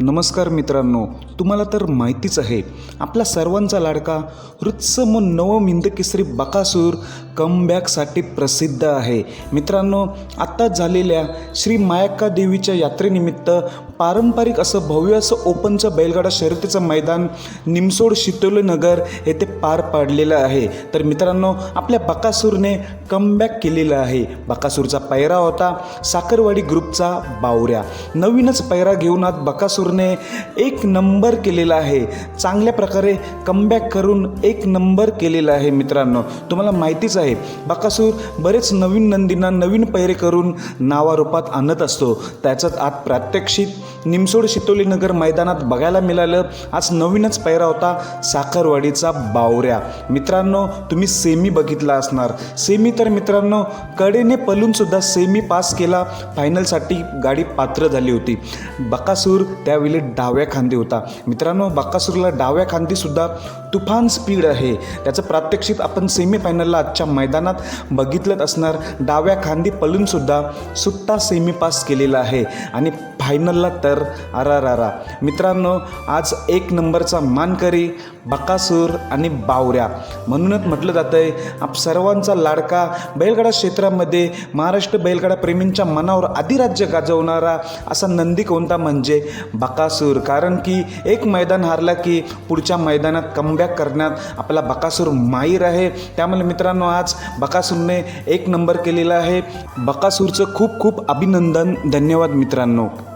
नमस्कार मित्रांनो तुम्हाला तर माहितीच आहे आपला सर्वांचा लाडका हृत्सम नवम हिंदकेसरी बकासूर कमबॅकसाठी प्रसिद्ध आहे. मित्रांनो आत्ता झालेल्या श्री मायक्का देवीच्या यात्रेनिमित्त पारंपरिक असं भव्य असं ओपनचं बैलगाडा शर्यतीचं मैदान निमसोड शितोलेनगर येथे पार पाडलेलं आहे. तर मित्रांनो आपल्या बकासूरने कमबॅक केलेलं आहे. बकासूरचा पैरा होता साखरवाडी ग्रुपचा बावऱ्या. नवीनच पैरा घेऊन आज बकासूरने एक नंबर केलेला आहे. चांगल्या प्रकारे कमबॅक करून एक नंबर केलेला आहे मित्रांनो. तुम्हाला माहितीच आहे बकासूर बरेच नवीन नंदींना नवीन पैरे करून नावारूपात आणत असतो. त्याचाच आज प्रात्यक्षिक निमसोड शितोलीनगर मैदानात बघायला मिळालं. आज नवीनच पैरा होता साखरवाडीचा बावऱ्या. मित्रांनो तुम्ही सेमी बघितला असणार. सेमी तर मित्रांनो कडेने पलूनसुद्धा सेमी पास केला. फायनलसाठी गाडी पात्र झाली होती. बकासूर त्यावेळी डाव्या खांदी होता. मित्रांनो बकासूरला डाव्या खांदीसुद्धा तुफान स्पीड आहे. त्याचं प्रात्यक्षिक आपण सेमीफायनलला आजच्या मैदानात बघितलंच असणार. डाव्या खांदी पलूनसुद्धा सुट्टा सेमी पास केलेला आहे. आणि फायनलला तर अरारारा मित्रांनो आज एक नंबरचा मानकरी बकासूर आणि बावऱ्या. म्हणूनच म्हटलं जातं आहे आप सर्वांचा लाडका बैलगाडा क्षेत्रामध्ये महाराष्ट्र बैलगाडा प्रेमींच्या मनावर अधिराज्य गाजवणारा असा नंदी कोणता म्हणजे बकासूर. कारण की एक मैदान हारला की पुढच्या मैदानात कमबॅक करण्यात आपला बकासूर माहीर आहे. त्यामुळे मित्रांनो आज बकासूरने एक नंबर केलेला आहे. बकासूरचं खूप खूप अभिनंदन. धन्यवाद मित्रांनो.